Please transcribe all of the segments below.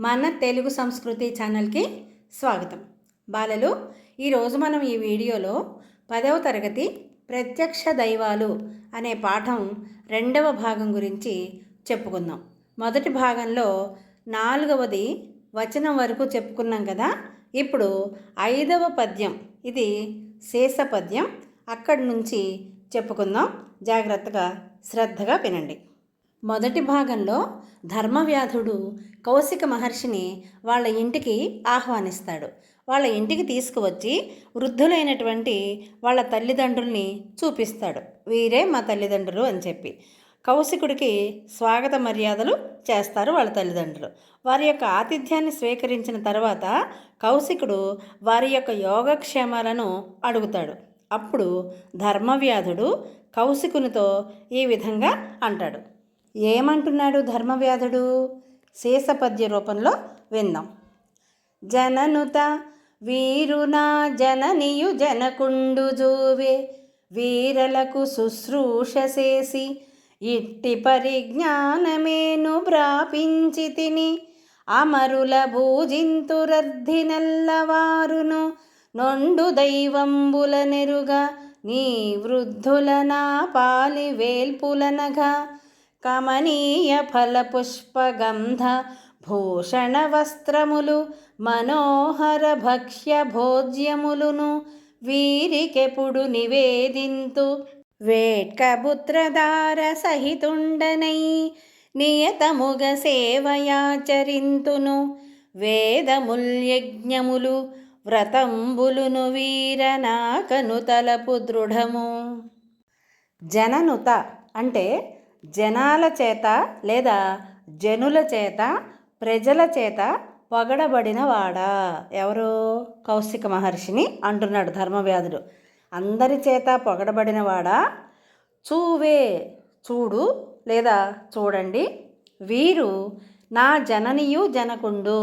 మన తెలుగు సంస్కృతి ఛానల్కి స్వాగతం. బాలలు ఈరోజు మనం ఈ వీడియోలో పదవ తరగతి ప్రత్యక్ష దైవాలు అనే పాఠం రెండవ భాగం గురించి చెప్పుకుందాం. మొదటి భాగంలో నాలుగవది వచనం వరకు చెప్పుకున్నాం కదా? ఇప్పుడు ఐదవ పద్యం ఇది శేష పద్యం. అక్కడి నుంచి చెప్పుకుందాం. జాగ్రత్తగా శ్రద్ధగా వినండి. మొదటి భాగంలో ధర్మవ్యాధుడు కౌశిక మహర్షిని వాళ్ళ ఇంటికి ఆహ్వానిస్తాడు. వాళ్ళ ఇంటికి తీసుకువచ్చి వృద్ధులైనటువంటి వాళ్ళ తల్లిదండ్రుల్ని చూపిస్తాడు. వీరే మా తల్లిదండ్రులు అని చెప్పి. కౌశికుడికి స్వాగత మర్యాదలు చేస్తారు వాళ్ళ తల్లిదండ్రులు. వారి యొక్క ఆతిథ్యాన్ని స్వీకరించిన తర్వాత కౌశికుడు వారి యొక్క యోగక్షేమాలను అడుగుతాడు. అప్పుడు ధర్మవ్యాధుడు కౌశికునితో ఈ విధంగా అంటాడు. ఏమంటున్నాడు ధర్మవ్యాధుడు? శేషపద్య రూపంలో విందాం. జననుత వీరునా జననియు జనకుండు జూవే వీరలకు శుశ్రూష చేసి ఇట్టి పరిజ్ఞానమేను భ్రాపించి తిని అమరుల భూజింతురర్ధినల్లవారును నొండు దైవంబుల నెరుగా నీ వృద్ధుల నా పాలి వేల్పులనగా కమనీయ ఫలపుష్పగంధ భూషణ వస్త్రములు మనోహర భక్ష్య భోజ్యములును వీరికెప్పుడు నివేదింతు. వేట్కబుత్రదార సహితుండనై నియతముగ సేవయాచరింతును. వేదముల్యజ్ఞములు వ్రతంబులును వీరనాకను తలపు దృఢము. జననుత అంటే జనాల చేత లేదా జనుల చేత ప్రజల చేత పొగడబడినవాడా ఎవరు? కౌశిక మహర్షిని అంటున్నాడు ధర్మవ్యాధుడు. అందరి చేత పొగడబడినవాడా చూవే చూడు లేదా చూడండి. వీరు నా జననియు జనకుండు.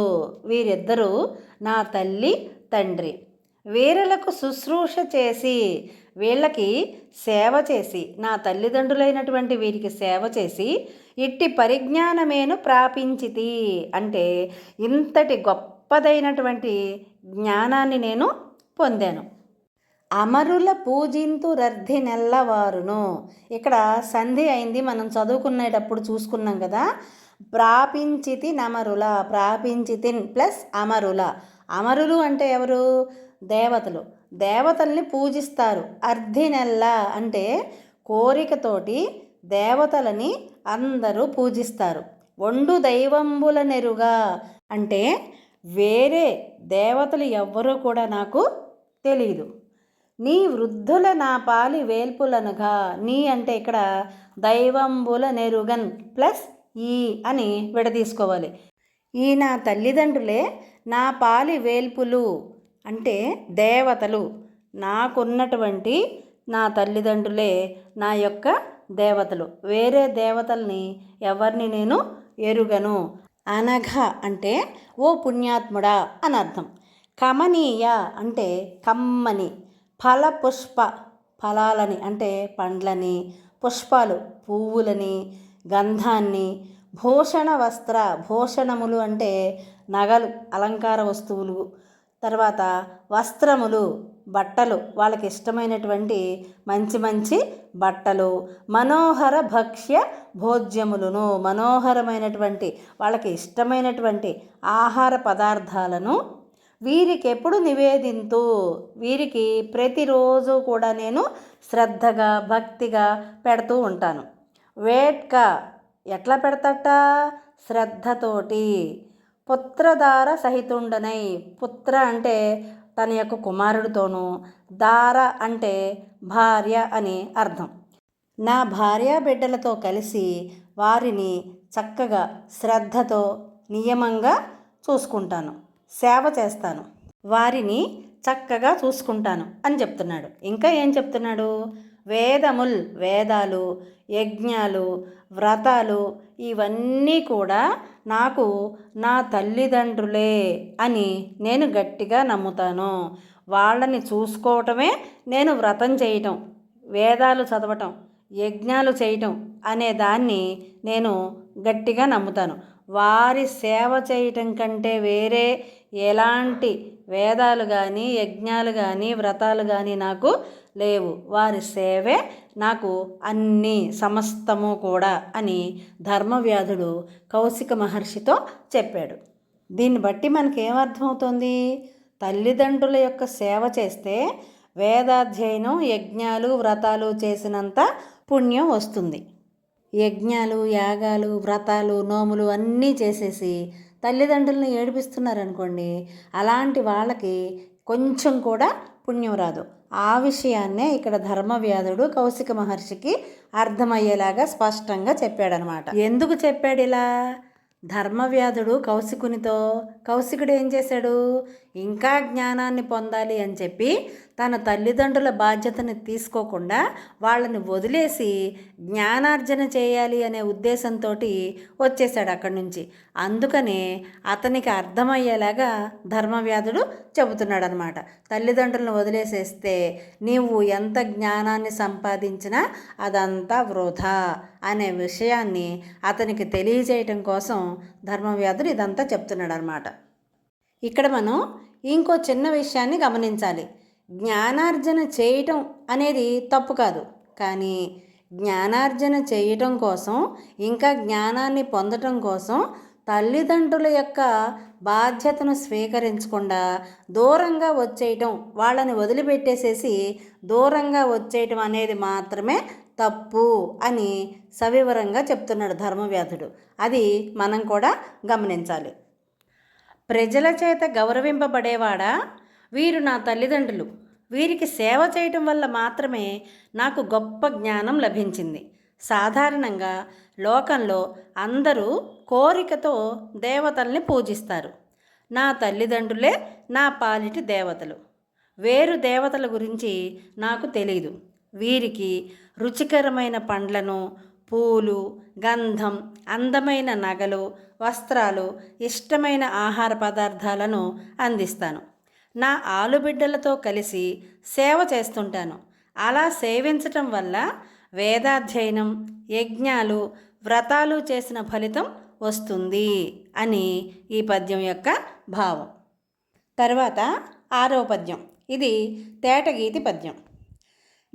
వీరిద్దరూ నా తల్లి తండ్రి. వీరులకు శుశ్రూష చేసి వీళ్ళకి సేవ చేసి నా తల్లిదండ్రులైనటువంటి వీరికి సేవ చేసి ఇట్టి పరిజ్ఞానమేను ప్రాపించితి అంటే ఇంతటి గొప్పదైనటువంటి జ్ఞానాన్ని నేను పొందాను. అమరుల పూజింతు రర్ధి నెల్లవారును. ఇక్కడ సంధి అయింది మనం చదువుకునేటప్పుడు చూసుకున్నాం కదా. ప్రాపించితి నమరుల ప్రాపించితిన్ ప్లస్ అమరుల. అమరులు అంటే ఎవరు? దేవతలు. దేవతల్ని పూజిస్తారు. అర్ధినెల్ల అంటే కోరికతోటి దేవతలని అందరూ పూజిస్తారు. ఒండు దైవంబుల నెరుగా అంటే వేరే దేవతలు ఎవ్వరూ కూడా నాకు తెలియదు నీ వృద్ధుల నా పాలి వేల్పులనుగా నీ అంటే ఇక్కడ దైవంబుల నెరుగన్ ప్లస్ ఈ అని విడదీసుకోవాలి. ఈ నా తల్లిదండ్రులే నా పాలి వేల్పులు అంటే దేవతలు నాకున్నటువంటి నా తల్లిదండ్రులే నా యొక్క దేవతలు. వేరే దేవతల్ని ఎవరిని నేను ఎరుగను? అనఘ అంటే ఓ పుణ్యాత్ముడా అని అర్థం. కమనీయ అంటే కమ్మని ఫల పుష్ప ఫలాలని అంటే పండ్లని పుష్పాలు పువ్వులని గంధాన్ని భూషణ వస్త్ర భూషణములు అంటే నగలు అలంకార వస్తువులు తర్వాత వస్త్రములు బట్టలు వాళ్ళకి ఇష్టమైనటువంటి మంచి మంచి బట్టలు మనోహర భక్ష్య భోజ్యములను మనోహరమైనటువంటి వాళ్ళకి ఇష్టమైనటువంటి ఆహార పదార్థాలను వీరికి ఎప్పుడు నివేదింతు వీరికి ప్రతిరోజు కూడా నేను శ్రద్ధగా భక్తిగా పెడుతూ ఉంటాను. వేట్క ఎట్లా పెడతట? శ్రద్ధతోటి. పుత్రధార సహితుండనై. పుత్ర అంటే తన యొక్క కుమారుడితోనూ దార అంటే భార్య అని అర్థం. నా భార్య బిడ్డలతో కలిసి వారిని చక్కగా శ్రద్ధతో నియమంగా చూసుకుంటాను సేవ చేస్తాను. వారిని చక్కగా చూసుకుంటాను అని చెప్తున్నాడు. ఇంకా ఏం చెప్తున్నాడు? వేదముల్ వేదాలు యజ్ఞాలు వ్రతాలు ఇవన్నీ కూడా నాకు నా తల్లిదండ్రులే అని నేను గట్టిగా నమ్ముతాను. వాళ్ళని చూసుకోవటమే నేను వ్రతం చేయటం వేదాలు చదవటం యజ్ఞాలు చేయటం అనే దాన్ని నేను గట్టిగా నమ్ముతాను. వారి సేవ చేయటం కంటే వేరే ఎలాంటి వేదాలు కానీ యజ్ఞాలు కానీ వ్రతాలు కానీ నాకు లేవు. వారి సేవే నాకు అన్ని సమస్తము కూడా అని ధర్మవ్యాధుడు కౌశిక మహర్షితో చెప్పాడు. దీన్ని బట్టి మనకేమర్థమవుతుంది? తల్లిదండ్రుల యొక్క సేవ చేస్తే వేదాధ్యయనం యజ్ఞాలు వ్రతాలు చేసినంత పుణ్యం వస్తుంది. యజ్ఞాలు యాగాలు వ్రతాలు నోములు అన్నీ చేసేసి తల్లిదండ్రులను ఏడిపిస్తున్నారనుకోండి అలాంటి వాళ్ళకి కొంచెం కూడా పుణ్యం రాదు. ఆ విషయాన్నే ఇక్కడ ధర్మవ్యాధుడు కౌశిక మహర్షికి అర్థమయ్యేలాగా స్పష్టంగా చెప్పాడనమాట. ఎందుకు చెప్పాడు ఇలా? ధర్మవ్యాధుడు కౌశికునితో కౌశికుడు ఏం చేశాడు? ఇంకా జ్ఞానాన్ని పొందాలి అని చెప్పి తన తల్లిదండ్రుల బాధ్యతని తీసుకోకుండా వాళ్ళని వదిలేసి జ్ఞానార్జన చేయాలి అనే ఉద్దేశంతో వచ్చేసాడు అక్కడి నుంచి. అందుకనే అతనికి అర్థమయ్యేలాగా ధర్మవ్యాధుడు చెబుతున్నాడు అనమాట తల్లిదండ్రులను వదిలేసేస్తే నీవు ఎంత జ్ఞానాన్ని సంపాదించినా అదంతా వృధా అనే విషయాన్ని అతనికి తెలియజేయటం కోసం ధర్మవ్యాధుడు ఇదంతా చెప్తున్నాడు అనమాట ఇక్కడ మనం ఇంకో చిన్న విషయాన్ని గమనించాలి. జ్ఞానార్జన చేయటం అనేది తప్పు కాదు. కానీ జ్ఞానార్జన చేయటం కోసం ఇంకా జ్ఞానాన్ని పొందటం కోసం తల్లిదండ్రుల యొక్క బాధ్యతను స్వీకరించకుండా దూరంగా వచ్చేయటం వాళ్ళని వదిలిపెట్టేసేసి దూరంగా వచ్చేయటం అనేది మాత్రమే తప్పు అని సవివరంగా చెప్తున్నాడు ధర్మవ్యాధుడు. అది మనం కూడా గమనించాలి. ప్రజల చేత గౌరవింపబడేవాడా? వీరు నా తల్లిదండ్రులు. వీరికి సేవ చేయటం వల్ల మాత్రమే నాకు గొప్ప జ్ఞానం లభించింది. సాధారణంగా లోకంలో అందరూ కోరికతో దేవతల్ని పూజిస్తారు. నా తల్లిదండ్రులే నా పాలిటి దేవతలు. వేరు దేవతల గురించి నాకు తెలియదు వీరికి రుచికరమైన పండ్లను పూలు గంధం అందమైన నగలు వస్త్రాలు ఇష్టమైన ఆహార పదార్థాలను అందిస్తాను. నా ఆలుబిడ్డలతో కలిసి సేవ చేస్తుంటాను. అలా సేవించటం వల్ల వేదాధ్యయనం యజ్ఞాలు వ్రతాలు చేసిన ఫలితం వస్తుంది అని ఈ పద్యం యొక్క భావం. తర్వాత ఆరో పద్యం. ఇది తేటగీతి పద్యం.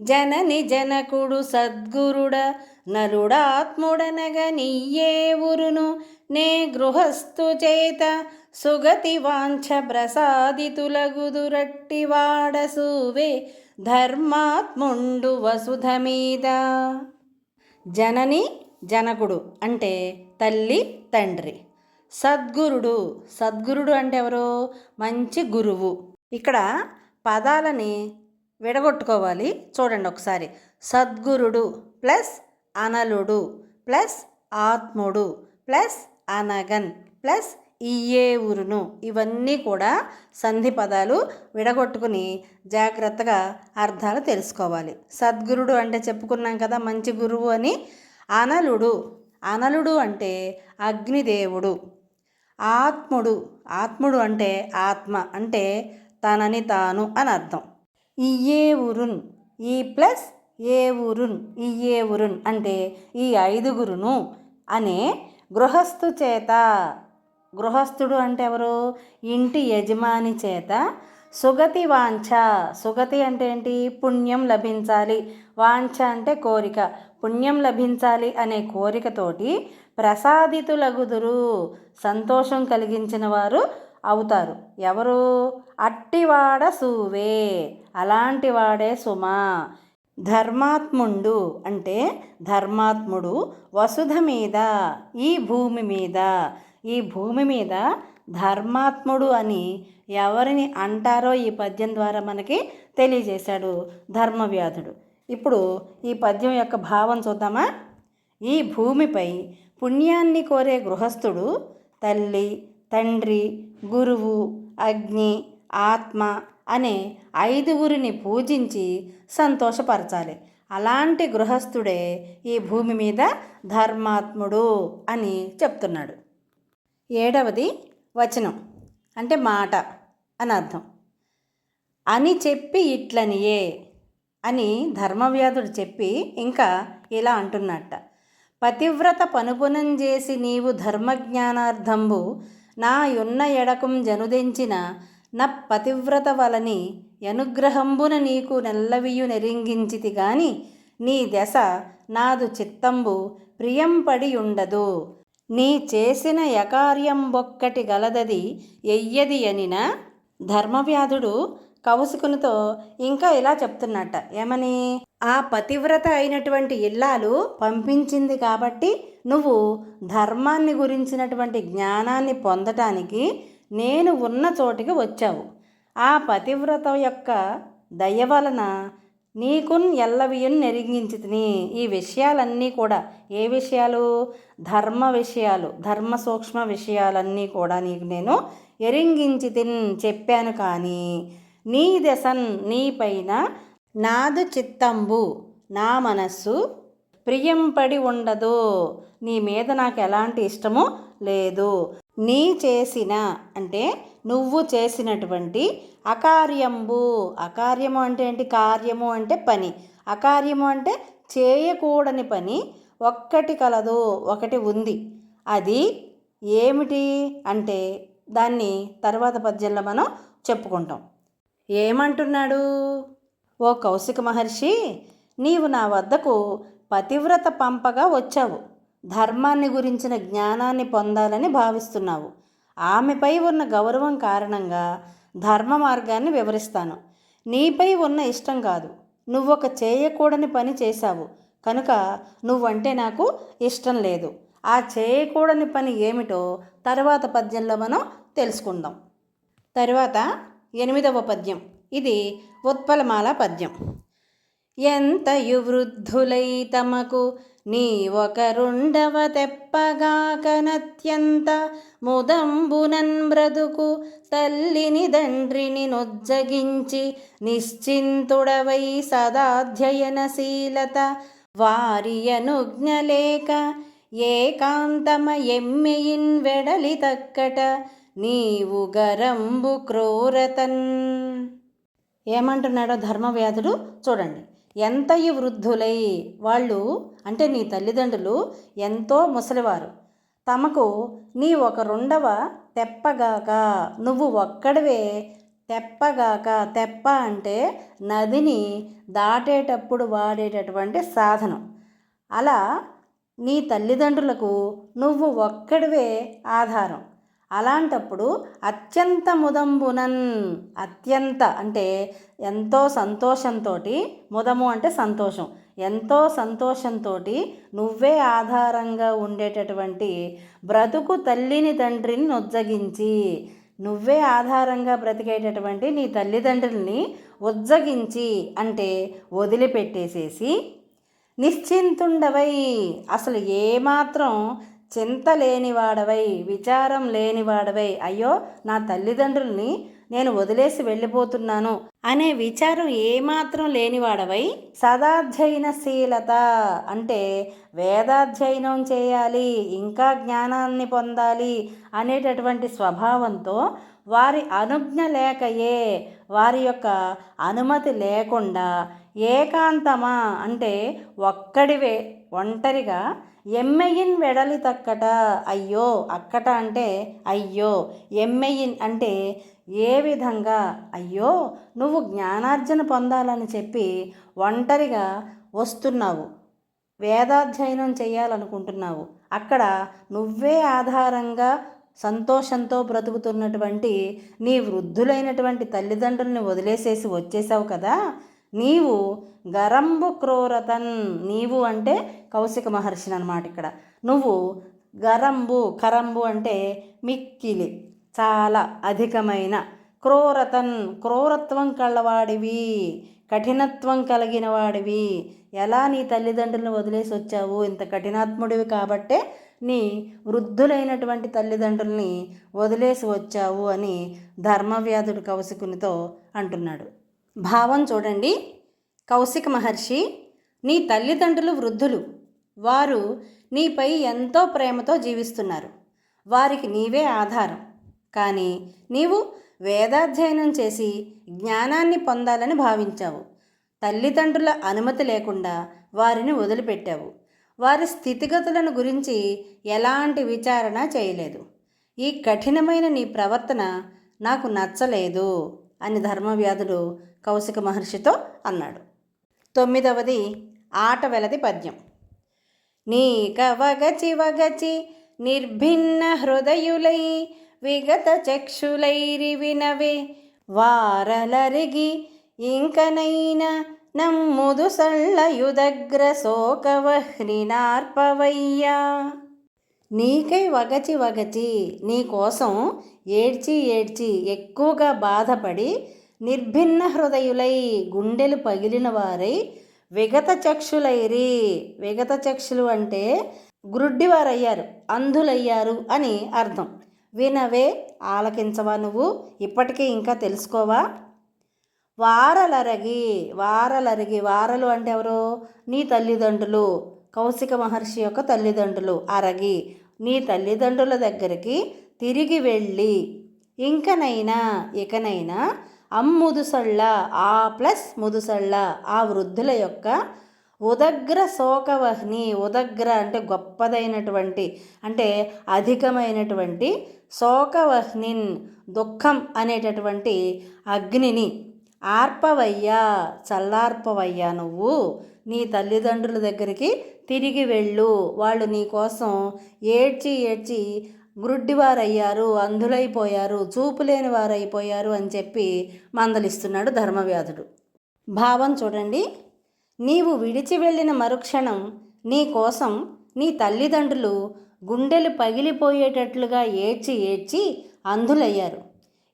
జనని జనకుడు సద్గురుడ నరుడాత్ముడనగ నీయే ఉరును నే గృహస్థు చేత సుగతి వాంఛ ప్రసాదితులగుదురట్టివాడసూవే ధర్మాత్ముండు వసుధ మీద జనని జనకుడు అంటే తల్లి తండ్రి. సద్గురుడు. సద్గురుడు అంటే ఎవరు? మంచి గురువు. ఇక్కడ పదాలని విడగొట్టుకోవాలి. చూడండి ఒకసారి. సద్గురుడు ప్లస్ అనలుడు ప్లస్ ఆత్ముడు ప్లస్ అనగన్ ప్లస్ ఇయ్యే ఊరును ఇవన్నీ కూడా సంధి పదాలు విడగొట్టుకుని జాగ్రత్తగా అర్థాలు తెలుసుకోవాలి. సద్గురుడు అంటే చెప్పుకున్నాం కదా మంచి గురువు అని. అనలుడు అనలుడు అంటే అగ్నిదేవుడు. ఆత్ముడు ఆత్ముడు అంటే ఆత్మ అంటే తనని తాను అని అర్థం. ఇయ్యే ఉరున్ ఈ ప్లస్ ఏ ఊరున్ ఇయ్యే ఊరున్ అంటే ఈ ఐదుగురును అనే గృహస్థు చేత గృహస్థుడు అంటే ఎవరు? ఇంటి యజమాని చేత సుగతి వాంఛ. సుగతి అంటే ఏంటి? పుణ్యం లభించాలి. వాంఛ అంటే కోరిక. పుణ్యం లభించాలి అనే కోరికతోటి ప్రసాదితులగుదురు. సంతోషం కలిగించిన వారు అవుతారు. ఎవరు? అట్టివాడ సూవే. అలాంటి వాడే సుమా. ధర్మాత్ముండు అంటే ధర్మాత్ముడు వసుధ మీద ఈ భూమి మీద. ఈ భూమి మీద ధర్మాత్ముడు అని ఎవరిని అంటారో ఈ పద్యం ద్వారా మనకి తెలియజేశాడు ధర్మవ్యాధుడు. ఇప్పుడు ఈ పద్యం యొక్క భావం చూద్దామా? ఈ భూమిపై పుణ్యాన్ని కోరే గృహస్థుడు తల్లి తండ్రి గురువు అగ్ని ఆత్మ అనే ఐదుగురిని పూజించి సంతోషపరచాలి. అలాంటి గృహస్థుడే ఈ భూమి మీద ధర్మాత్ముడు అని చెప్తున్నాడు. ఏడవది వచనం. అంటే మాట అని అర్థం. అని చెప్పి ఇట్లనియే అని ధర్మవ్యాధుడు చెప్పి ఇంకా ఇలా అంటున్నట్ట. పతివ్రత పనుపునం చేసి నీవు ధర్మజ్ఞానార్థంబు నా యున్న ఎడకం జనుదెంచిన నా పతివ్రత వలని అనుగ్రహంబున నీకు నెల్లవియు నెరింగించితి గాని నీ దశ నాదు చిత్తంబు ప్రియంపడి ఉండదు నీ చేసిన యకార్యంబొక్కటి గలదది ఎయ్యది అనిన ధర్మవ్యాధుడు కౌశికునితో ఇంకా ఇలా చెప్తున్నట్ట. ఏమని? ఆ పతివ్రత అయినటువంటి ఇల్లాలు పంపించింది కాబట్టి నువ్వు ధర్మాన్ని గురించినటువంటి జ్ఞానాన్ని పొందటానికి నేను ఉన్న చోటికి వచ్చావు. ఆ పతివ్రత యొక్క దయ వలన నీకున్ ఎల్లవియున్ నెరిగించితిని. ఈ విషయాలన్నీ కూడా ఏ విషయాలు? ధర్మ విషయాలు ధర్మ సూక్ష్మ విషయాలన్నీ కూడా నీకు నేను ఎరింగించితిన్ చెప్పాను కానీ నీ దశన్ నీపైన నాదు చిత్తంబు నా మనస్సు ప్రియంపడి ఉండదు. నీ మీద నాకు ఎలాంటి ఇష్టము లేదు. నీ చేసిన అంటే నువ్వు చేసినటువంటి అకార్యంబు. అకార్యము అంటే ఏంటి? కార్యము అంటే పని. అకార్యము అంటే చేయకూడని పని ఒక్కటి కలదు ఒకటి ఉంది. అది ఏమిటి అంటే దాన్ని తర్వాత పద్యంలో మనం చెప్పుకుంటాం. ఏమంటున్నాడు? ఓ కౌశిక మహర్షి నీవు నా వద్దకు పతివ్రత పంపగా వచ్చావు. ధర్మాన్ని గురించిన జ్ఞానాన్ని పొందాలని భావిస్తున్నావు. ఆమెపై ఉన్న గౌరవం కారణంగా ధర్మ మార్గాన్ని వివరిస్తాను. నీపై ఉన్న ఇష్టం కాదు. నువ్వొక చేయకూడని పని చేశావు. కనుక నువ్వంటే నాకు ఇష్టం లేదు. ఆ చేయకూడని పని ఏమిటో తర్వాత పద్యంలో మనం తెలుసుకుందాం. తర్వాత ఎనిమిదవ పద్యం. ఇది ఉత్పలమాల పద్యం. ఎంతయు వృద్ధులై తమకు నీ ఒకరుండవ తెప్పగాకనత్యంత ముదంబునన్ బ్రతుకు తల్లిని దండ్రిని నొజ్జగించి నిశ్చింతుడవై సదాధ్యయనశీలత వారియనుజ్ఞలేక ఏకాంతమ ఎమ్మెయిన్ వెడలి తక్కట నీవు గరంబు క్రూరతన్. ఏమంటున్నాడో ధర్మవ్యాధుడు? చూడండి. ఎంతయి వృద్ధులై వాళ్ళు అంటే నీ తల్లిదండ్రులు ఎంతో ముసలివారు. తమకు నీ ఒక రెండవ తెప్పగాక నువ్వు ఒక్కడివే తెప్పగాక తెప్ప అంటే నదిని దాటేటప్పుడు వాడేటటువంటి సాధనం. అలా నీ తల్లిదండ్రులకు నువ్వు ఒక్కడివే ఆధారం. అలాంటప్పుడు అత్యంత ముదంబునన్ అత్యంత అంటే ఎంతో సంతోషంతో ముదము అంటే సంతోషం. ఎంతో సంతోషంతో నువ్వే ఆధారంగా ఉండేటటువంటి బ్రతుకు తల్లిని తండ్రిని నొజ్జగించి నువ్వే ఆధారంగా బ్రతికేటటువంటి నీ తల్లిదండ్రుల్ని ఉజ్జగించి అంటే వదిలిపెట్టేసేసి నిశ్చింతుండవై. అసలు ఏమాత్రం చింత లేనివాడవై విచారం లేనివాడవై అయ్యో నా తల్లిదండ్రుల్ని నేను వదిలేసి వెళ్ళిపోతున్నాను అనే విచారం ఏమాత్రం లేనివాడవై సదాధ్యయనశీలత అంటే వేదాధ్యయనం చేయాలి ఇంకా జ్ఞానాన్ని పొందాలి అనేటటువంటి స్వభావంతో వారి అనుజ్ఞ లేకయే వారి యొక్క అనుమతి లేకుండా ఏకాంతమా అంటే ఒక్కడివే ఒంటరిగా ఎమ్మెయిన్ వెడలి తక్కట. అయ్యో అక్కట అంటే అయ్యో ఎమ్మెయిన్ అంటే ఏ విధంగా? అయ్యో నువ్వు జ్ఞానార్జన పొందాలని చెప్పి ఒంటరిగా వస్తున్నావు. వేదాధ్యయనం చేయాలనుకుంటున్నావు. అక్కడ నువ్వే ఆధారంగా సంతోషంతో బ్రతుకుతున్నటువంటి నీ వృద్ధులైనటువంటి తల్లిదండ్రుల్ని వదిలేసేసి వచ్చేసావు కదా? నీవు గరంబు క్రూరతన్ నీవు అంటే కౌశిక మహర్షిని అనమాట ఇక్కడ. నువ్వు గరంబు కరంబు అంటే మిక్కిలి చాలా అధికమైన. క్రూరతన్ క్రూరత్వం కళ్ళవాడివి కఠినత్వం కలిగిన వాడివి ఎలా నీ తల్లిదండ్రులను వదిలేసి వచ్చావు? ఇంత కఠినాత్ముడివి కాబట్టే నీ వృద్ధులైనటువంటి తల్లిదండ్రుల్ని వదిలేసి వచ్చావు అని ధర్మవ్యాధుడు కౌశికునితో అంటున్నాడు. భావం చూడండి. కౌశిక మహర్షి నీ తల్లిదండ్రులు వృద్ధులు వారు నీపై ఎంతో ప్రేమతో జీవిస్తున్నారు. వారికి నీవే ఆధారం. కానీ నీవు వేదాధ్యయనం చేసి జ్ఞానాన్ని పొందాలని భావించావు. తల్లిదండ్రుల అనుమతి లేకుండా వారిని వదిలిపెట్టావు. వారి స్థితిగతులను గురించి ఎలాంటి విచారణ చేయలేదు. ఈ కఠినమైన నీ ప్రవర్తన నాకు నచ్చలేదు అని ధర్మవ్యాధుడు కౌశిక మహర్షితో అన్నాడు. తొమ్మిదవది ఆట వెలది పద్యం. నీక వగచి వగచి నిర్భిన్న హృదయులై విగత చక్షులైరి వినవే వారలరిగి ఇంకనైన నమ్ముదు సళ్ళయుదగ్ర శోకవహ్నినార్పవయ్యా. నీకై వగచి వగచి నీకోసం ఏడ్చి ఏడ్చి ఎక్కువగా బాధపడి నిర్భిన్న హృదయులై గుండెలు పగిలిన వారై విగత చక్షులైరి. విగత చక్షులు అంటే గ్రుడ్డివారయ్యారు అంధులయ్యారు అని అర్థం. వినవే ఆలకించవా నువ్వు? ఇప్పటికీ ఇంకా తెలుసుకోవా? వారలరగి వారలరిగి వారలు అంటే ఎవరు? నీ తల్లిదండ్రులు. కౌశిక మహర్షి యొక్క తల్లిదండ్రులు. అరగి నీ తల్లిదండ్రుల దగ్గరికి తిరిగి వెళ్ళి ఇంకనైనా ఇకనైనా అమ్ముదుసళ్ళ ఆ ప్లస్ ముదుసళ్ళ ఆ వృద్ధుల యొక్క ఉదగ్ర శోకవహ్ని ఉదగ్ర అంటే గొప్పదైనటువంటి అంటే అధికమైనటువంటి శోకవహ్నిన్ దుఃఖం అనేటటువంటి అగ్నిని ఆర్పవయ్యా చల్లార్పవయ్యా నువ్వు. నీ తల్లిదండ్రుల దగ్గరికి తిరిగి వెళ్ళు. వాళ్ళు నీ కోసం ఏడ్చి ఏడ్చి గ్రుడ్డివారయ్యారు అంధులైపోయారు చూపులేని వారైపోయారు అని చెప్పి మందలిస్తున్నాడు ధర్మవ్యాధుడు. భావం చూడండి. నీవు విడిచి వెళ్ళిన మరుక్షణం నీ కోసం నీ తల్లిదండ్రులు గుండెలు పగిలిపోయేటట్లుగా ఏడ్చి ఏడ్చి అంధులయ్యారు.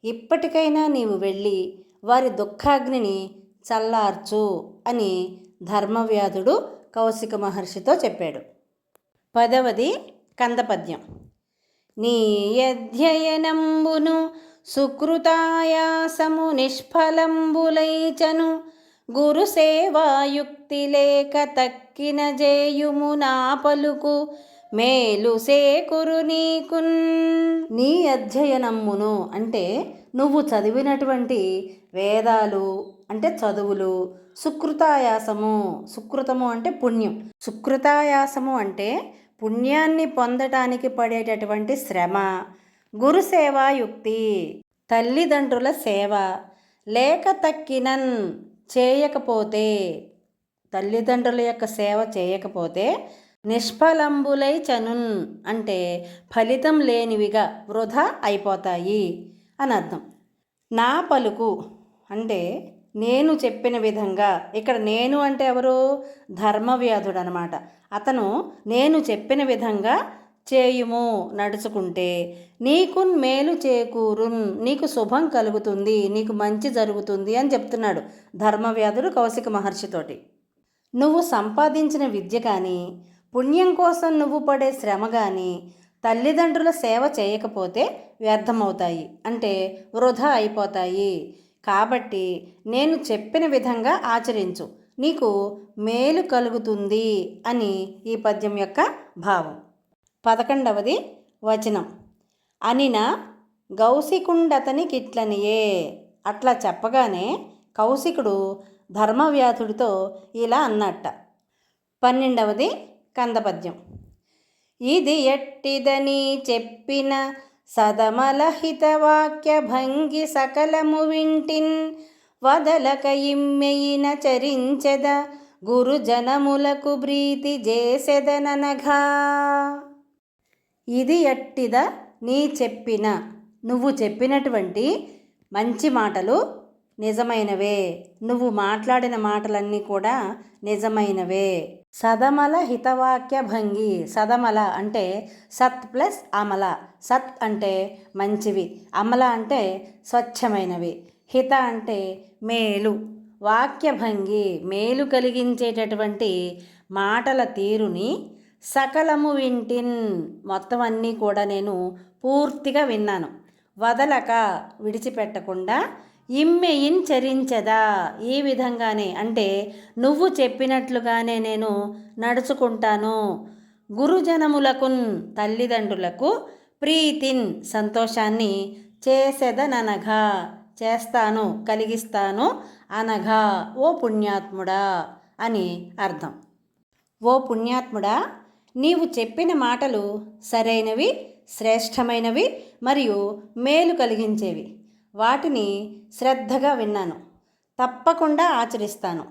ఇప్పటికైనా నీవు వెళ్ళి వారి దుఃఖాగ్నిని చల్లార్చు అని ధర్మవ్యాధుడు కౌశిక మహర్షితో చెప్పాడు. పదవది కందపద్యం. నీ అధ్యయనంబును సుకృతాయాసము నిష్ఫలంబులైచను. గురుసేవాయుక్తి లేక తక్కిన జేయుము నా పలుకు. మేలు సేకురు నీకున్. నీ అధ్యయనమ్మును అంటే నువ్వు చదివినటువంటి వేదాలు అంటే చదువులు. సుకృతాయాసము సుకృతము అంటే పుణ్యం. సుకృతాయాసము అంటే పుణ్యాన్ని పొందటానికి పడేటటువంటి శ్రమ గురుసేవాయుక్తి తల్లిదండ్రుల సేవ లేక తక్కినన్ చేయకపోతే తల్లిదండ్రుల యొక్క సేవ చేయకపోతే నిష్ఫలంబులై చనున్ అంటే ఫలితం లేనివిగా వృధా అయిపోతాయి అని అర్థం. నా పలుకు అంటే నేను చెప్పిన విధంగా ఇక్కడ నేను అంటే ఎవరు? ధర్మవ్యాధుడు అనమాట అతను నేను చెప్పిన విధంగా చేయుము నడుచుకుంటే. నీకు మేలు చేకూరున్ నీకు శుభం కలుగుతుంది నీకు మంచి జరుగుతుంది అని చెప్తున్నాడు ధర్మవ్యాధుడు కౌశిక మహర్షితోటి నువ్వు సంపాదించిన విద్య కానీ పుణ్యం కోసం నువ్వు పడే శ్రమ కానీ తల్లిదండ్రుల సేవ చేయకపోతే వ్యర్థమవుతాయి. అంటే వృధా అయిపోతాయి. కాబట్టి నేను చెప్పిన విధంగా ఆచరించు. నీకు మేలు కలుగుతుంది అని ఈ పద్యం యొక్క భావం. పదకొండవది వచనం. అనిన గౌసికుండతనికిట్లనియే అట్లా చెప్పగానే కౌశికుడు ధర్మవ్యాధుడితో ఇలా అన్నట్ట. పన్నెండవది కందపద్యం. ఇది ఎట్టిదని చెప్పిన సదమలహితవాక్య భంగి సకలము వింటిన్ వదలక ఇమ్మెయిన చరించెద గురుజనములకు ప్రీతి చేసెదననఘా ఇది ఎట్టిద నీ చెప్పిన నువ్వు చెప్పినటువంటి మంచి మాటలు నిజమైనవే. నువ్వు మాట్లాడిన మాటలన్నీ కూడా నిజమైనవే. సదమల హితవాక్య భంగి. సదమల అంటే సత్ ప్లస్ అమల. సత్ అంటే మంచివి. అమల అంటే స్వచ్ఛమైనవి. హిత అంటే మేలు. వాక్యభంగి మేలు కలిగించేటటువంటి మాటల తీరుని సకలము వింటిన్. మొత్తం అన్నీ కూడా నేను పూర్తిగా విన్నాను. వదలక విడిచిపెట్టకుండా ఇమ్మెయిన్ చరించదా? ఈ విధంగానే. అంటే నువ్వు చెప్పినట్లుగానే నేను నడుచుకుంటాను. గురుజనములకున్ తల్లిదండ్రులకు ప్రీతిన్ సంతోషాన్ని చేసేదననగా. చేస్తాను కలిగిస్తాను అనగా. ఓ పుణ్యాత్ముడా అని అర్థం. ఓ పుణ్యాత్ముడా నీవు చెప్పిన మాటలు సరైనవి శ్రేష్టమైనవి మరియు మేలు కలిగించేవి. వాటిని శ్రద్ధగా విన్నాను. తప్పకుండా ఆచరిస్తాను.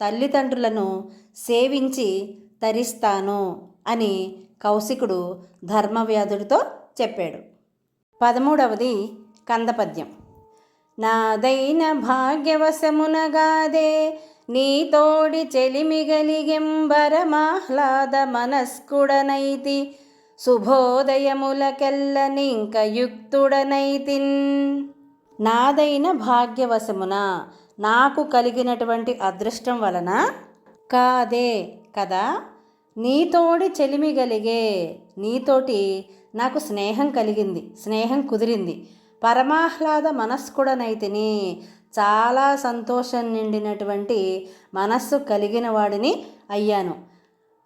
తల్లిదండ్రులను సేవించి తరిస్తాను అని కౌశికుడు ధర్మవ్యాధుడితో చెప్పాడు. పదమూడవది కందపద్యం. నాదైన భాగ్యవశమునగాదే నీతోడి చెలిమిగలిగెంబరమాహ్లాద మనస్కుడనైతి శుభోదయములకెల్లనింక యుక్తుడనైతిన్ నాదైన భాగ్యవశమున నాకు కలిగినటువంటి అదృష్టం వలన కాదే కదా? నీతోడి చెలిమి కలిగే నీతోటి నాకు స్నేహం కలిగింది స్నేహం కుదిరింది. పరమాహ్లాద మనస్కుడనైతిని చాలా సంతోషం నిండినటువంటి మనస్సు కలిగిన వాడిని అయ్యాను.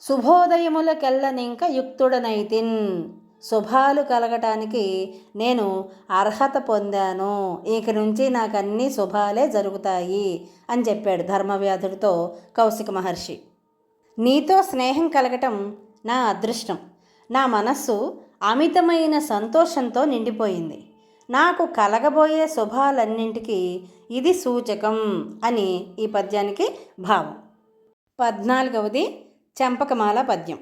శుభోదయములకెల్లనింక యుక్తుడనైతిన్. శుభాలు కలగటానికి నేను అర్హత పొందాను. ఇక నుంచి నాకు అన్ని శుభాలే జరుగుతాయి అని చెప్పాడు ధర్మవ్యాధుడితో కౌశిక మహర్షి. నీతో స్నేహం కలగటం నా అదృష్టం. నా మనస్సు అమితమైన సంతోషంతో నిండిపోయింది. నాకు కలగబోయే శుభాలన్నింటికి ఇది సూచకం అని ఈ పద్యానికి భావం. పద్నాలుగవది చంపకమాల పద్యం.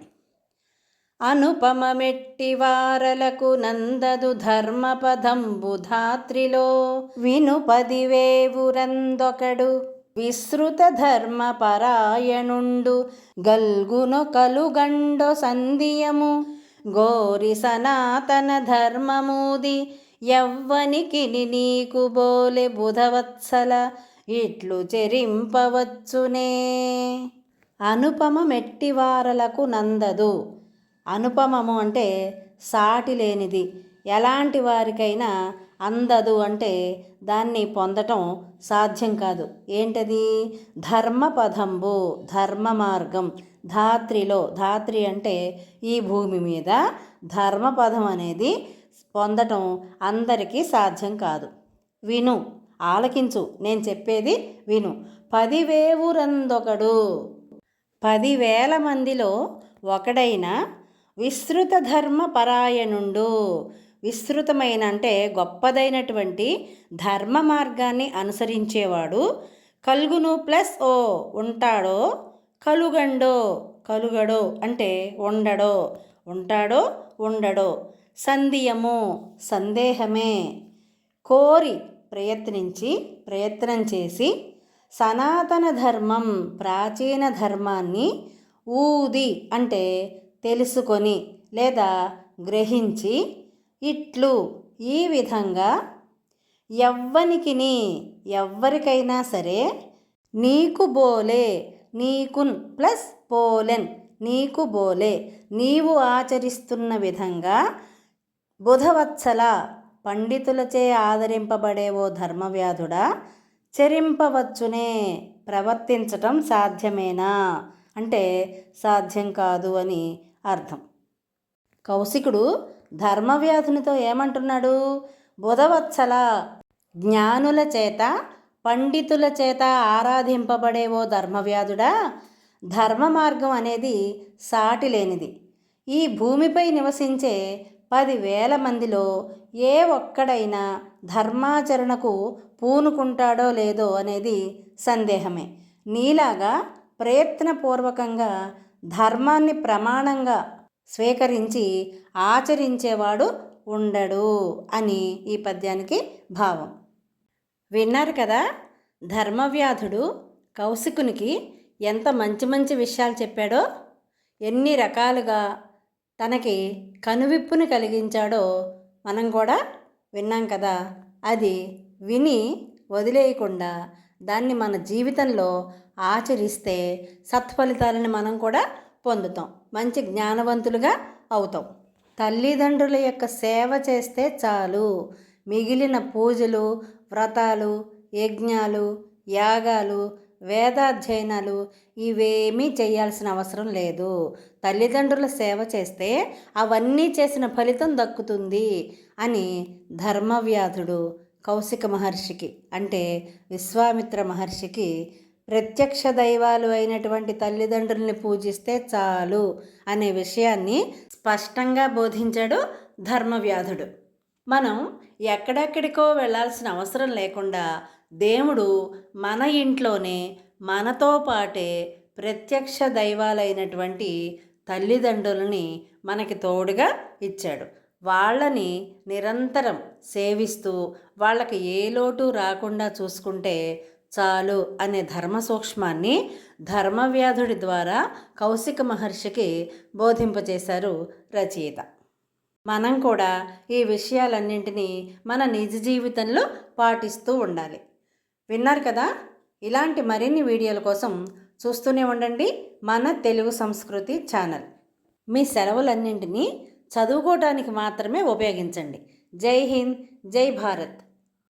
అనుపమమెట్టి వారలకు నందదు ధర్మపదంబు బుధాత్రిలో వినుపదివేవురందొకడు విస్తృత ధర్మ పరాయణుండు గల్గును కలుగండో సంధియము. గోరి సనాతన ధర్మమూది. యవ్వనికి నీకు బోలె బుధవత్సల ఇట్లు చెరింపవచ్చునే. అనుపమ మెట్టివారలకు నందదు అనుపమము అంటే సాటి లేనిది. ఎలాంటి వారికైనా అందదు అంటే దాన్ని పొందటం సాధ్యం కాదు. ఏంటది? ధర్మపదంబు ధర్మ మార్గం ధాత్రిలో. ధాత్రి అంటే ఈ భూమి మీద ధర్మపదం అనేది పొందటం అందరికీ సాధ్యం కాదు. విను ఆలకించు. నేను చెప్పేది విను. పదివేవురందొకడు. పదివేల మందిలో ఒకడైన విస్తృత ధర్మ పరాయణుండు విస్తృతమైన అంటే గొప్పదైనటువంటి ధర్మ మార్గాన్ని అనుసరించేవాడు. కలుగును ప్లస్ ఓ ఉంటాడో? కలుగండో? కలుగడో అంటే ఉండడో. ఉంటాడో? ఉండడో. సంధియము సందేహమే. కోరి ప్రయత్నించి ప్రయత్నం చేసి సనాతన ధర్మం ప్రాచీన ధర్మాన్ని ఊది అంటే తెలుసుకొని లేదా గ్రహించి ఇట్లు ఈ విధంగా ఎవ్వనికిని ఎవ్వరికైనా సరే నీకు బోలే నీకున్ ప్లస్ పోలెన్ నీకు బోలే నీవు ఆచరిస్తున్న విధంగా బుధవత్సల పండితులచే ఆదరింపబడే ఓ ధర్మవ్యాధుడా చరింపవచ్చునే ప్రవర్తించటం సాధ్యమేనా? అంటే సాధ్యం కాదు అని అర్థం. కౌశికుడు ధర్మవ్యాధునితో ఏమంటున్నాడు? బుధవత్సల జ్ఞానుల చేత పండితుల చేత ఆరాధింపబడే ఓ ధర్మవ్యాధుడా? ధర్మ మార్గం అనేది సాటి లేనిది. ఈ భూమిపై నివసించే పదివేల మందిలో ఏ ఒక్కడైనా ధర్మాచరణకు పూనుకుంటాడో లేదో అనేది సందేహమే. నీలాగా ప్రయత్నపూర్వకంగా ధర్మాన్ని ప్రమాణంగా స్వీకరించి ఆచరించేవాడు ఉండడు అని ఈ పద్యానికి భావం. విన్నారు కదా ధర్మవ్యాధుడు కౌశికునికి ఎంత మంచి మంచి విషయాలు చెప్పాడో ఎన్ని రకాలుగా తనకి కనువిప్పుని కలిగించాడో మనం కూడా విన్నాం కదా. అది విని వదిలేయకుండా దాన్ని మన జీవితంలో ఆచరిస్తే సత్ఫలితాలను మనం కూడా పొందుతాం. మంచి జ్ఞానవంతులుగా అవుతాం. తల్లిదండ్రుల యొక్క సేవ చేస్తే చాలు. మిగిలిన పూజలు వ్రతాలు యజ్ఞాలు యాగాలు వేదాధ్యయనాలు ఇవేమీ చేయాల్సిన అవసరం లేదు. తల్లిదండ్రుల సేవ చేస్తే అవన్నీ చేసిన ఫలితం దక్కుతుంది అని ధర్మవ్యాధుడు కౌశిక మహర్షికి అంటే విశ్వామిత్ర మహర్షికి ప్రత్యక్ష దైవాలు అయినటువంటి తల్లిదండ్రుల్ని పూజిస్తే చాలు అనే విషయాన్ని స్పష్టంగా బోధించాడు ధర్మవ్యాధుడు. మనం ఎక్కడెక్కడికో వెళ్ళాల్సిన అవసరం లేకుండా దేవుడు మన ఇంట్లోనే మనతో పాటే ప్రత్యక్ష దైవాలైనటువంటి తల్లిదండ్రులని మనకి తోడుగా ఇచ్చాడు. వాళ్ళని నిరంతరం సేవిస్తూ వాళ్ళకి ఏ లోటు రాకుండా చూసుకుంటే చాలు అనే ధర్మ సూక్ష్మాన్ని ధర్మవ్యాధుడి ద్వారా కౌశిక మహర్షికి బోధింపచేశారు రచయిత. మనం కూడా ఈ విషయాలన్నింటినీ మన నిజ జీవితంలో పాటిస్తూ ఉండాలి. విన్నారు కదా? ఇలాంటి మరిన్ని వీడియోల కోసం చూస్తూనే ఉండండి మన తెలుగు సంస్కృతి ఛానల్. మీ సెలవులన్నింటినీ చదువుకోవటానికి మాత్రమే ఉపయోగించండి. జై హింద్ జై భారత్.